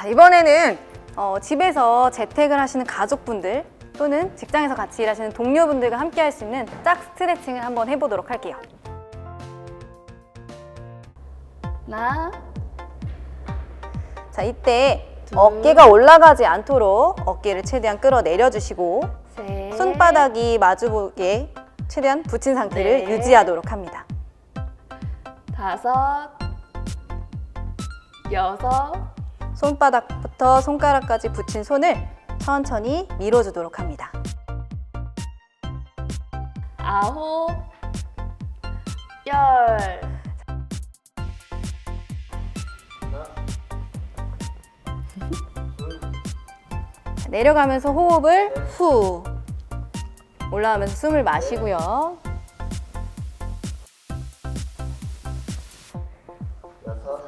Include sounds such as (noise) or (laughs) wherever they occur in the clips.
자, 이번에는 어, 집에서 재택을 하시는 가족분들 또는 직장에서 같이 일하시는 동료분들과 함께 할 수 있는 짝 스트레칭을 한번 해보도록 할게요. 하나, 자, 이때 어깨가 올라가지 않도록 어깨를 최대한 끌어내려 주시고 셋, 손바닥이 마주보게 최대한 붙인 상태를 네. 유지하도록 합니다. 다섯, 여섯, 손바닥부터 손가락까지 붙인 손을 천천히 밀어주도록 합니다. 아홉, 열. 내려가면서 호흡을 후 올라가면서 숨을 마시고요.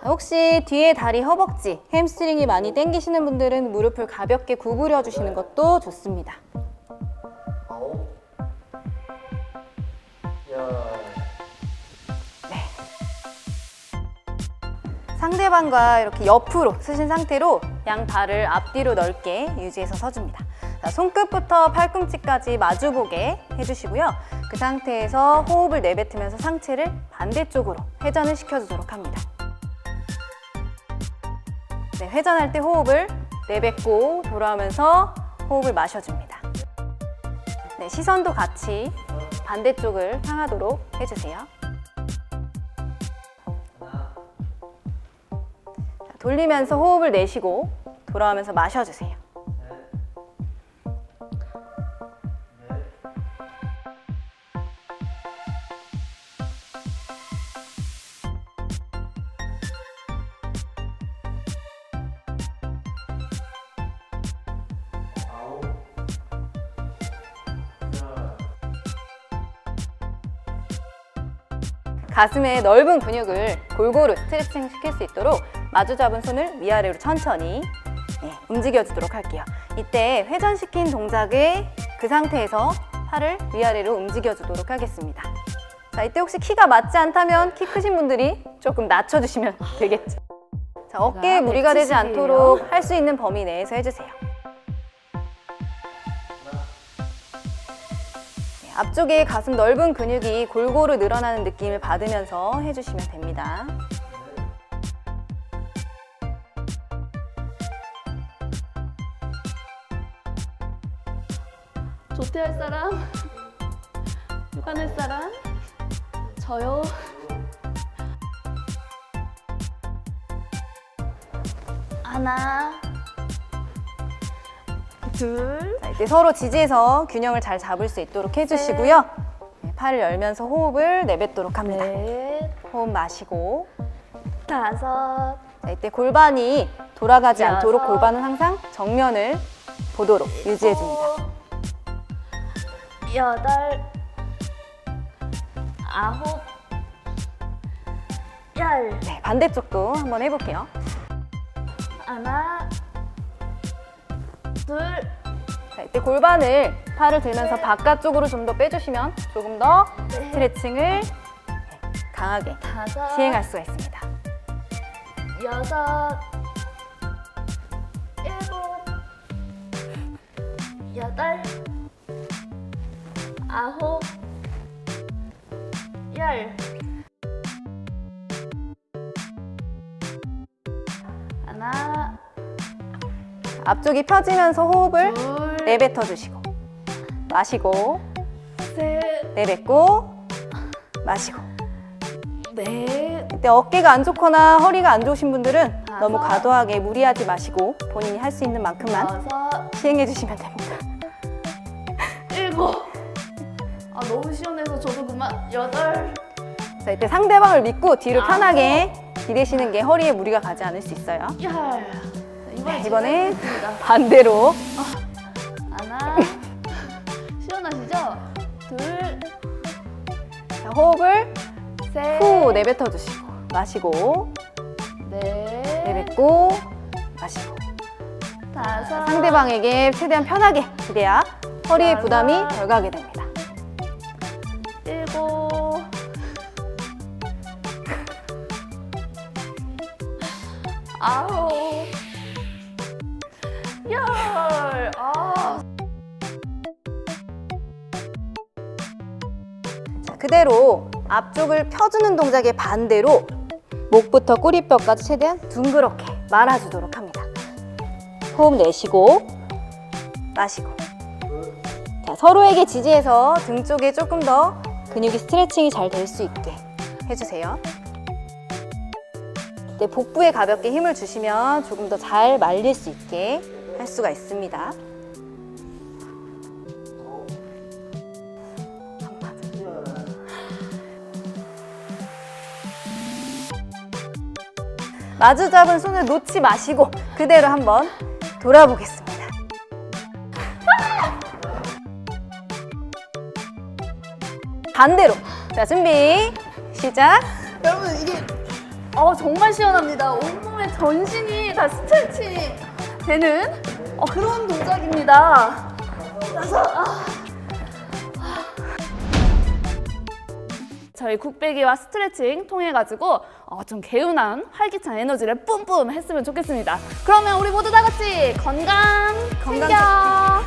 혹시 뒤에 다리 허벅지, 햄스트링이 많이 당기시는 분들은 무릎을 가볍게 구부려 주시는 것도 좋습니다. 아홉, 열. 상대방과 이렇게 옆으로 쓰신 상태로 양 발을 앞뒤로 넓게 유지해서 서줍니다. 자, 손끝부터 팔꿈치까지 마주보게 해주시고요. 그 상태에서 호흡을 내뱉으면서 상체를 반대쪽으로 회전을 시켜주도록 합니다. 네, 회전할 때 호흡을 내뱉고 돌아오면서 호흡을 마셔줍니다. 네, 시선도 같이 반대쪽을 향하도록 해주세요. 자, 돌리면서 호흡을 내쉬고 돌아오면서 마셔주세요. 가슴의 넓은 근육을 골고루 스트레칭 시킬 수 있도록 마주 잡은 손을 위아래로 천천히 네, 움직여주도록 할게요. 이때 회전시킨 동작에 그 상태에서 팔을 위아래로 움직여주도록 하겠습니다. 자, 이때 혹시 키가 맞지 않다면 키 크신 분들이 조금 낮춰주시면 (laughs) 되겠죠. 자, 어깨에 무리가 되지 170이에요. 않도록 할 수 있는 범위 내에서 해주세요. 앞쪽에 가슴 넓은 근육이 골고루 늘어나는 느낌을 받으면서 해주시면 됩니다. 조퇴할 사람? 휴가 낼 사람? 저요? 하나, 둘, 자, 이때 서로 지지해서 균형을 잘 잡을 수 있도록 해주시고요. 네, 팔을 열면서 호흡을 내뱉도록 합니다. 넷, 호흡 마시고 다섯, 자, 이때 골반이 돌아가지 여섯. 않도록 골반은 항상 정면을 보도록 유지해줍니다. 일곱, 여덟, 아홉, 열. 네, 반대쪽도 한번 해볼게요. 하나, 둘, 자, 이때 골반을 팔을 들면서 바깥쪽으로 좀 더 빼주시면 조금 더 스트레칭을 네, 강하게 다섯, 시행할 수가 있습니다. 여섯, 일곱, 여덟, 아홉, 열. 앞쪽이 펴지면서 호흡을 둘, 내뱉어 주시고 마시고 셋, 내뱉고 마시고 넷, 이때 어깨가 안 좋거나 허리가 안 좋으신 분들은 다섯. 너무 과도하게 무리하지 마시고 본인이 할 수 있는 만큼만 여섯, 시행해 주시면 됩니다. 일곱. 아 너무 시원해서 저도 그만. 여덟. 자, 이때 상대방을 믿고 뒤로. 편하게 기대시는 게 허리에 무리가 가지 않을 수 있어요. 열. 네, 이번엔 반대로 하나. 시원하시죠? 둘, 자, 호흡을 셋, 후 내뱉어 주시고 마시고 넷, 내뱉고 마시고 다섯, 상대방에게 최대한 편하게 기대야 허리에 다섯. 부담이 덜 가게 됩니다. 일곱, 아홉, 그대로 앞쪽을 펴주는 동작의 반대로 목부터 꼬리뼈까지 최대한 둥그렇게 말아주도록 합니다. 호흡 내쉬고 마시고 자, 서로에게 지지해서 등 쪽에 조금 더 근육이 스트레칭이 잘 될 수 있게 해주세요. 네, 복부에 가볍게 힘을 주시면 조금 더 잘 말릴 수 있게 할 수가 있습니다. 마주 잡은 손을 놓지 마시고 그대로 한번 돌아보겠습니다. 반대로. 자, 준비. 시작. 여러분 이게 어, 정말 시원합니다. 온몸의 전신이 다 스트레칭 되는 어, 그런 동작입니다. 그래서 아. 저희 국배기와 스트레칭 통해 가지고 어, 좀 개운한 활기찬 에너지를 뿜뿜 했으면 좋겠습니다. 그러면 우리 모두 다 같이 건강 건강 챙겨.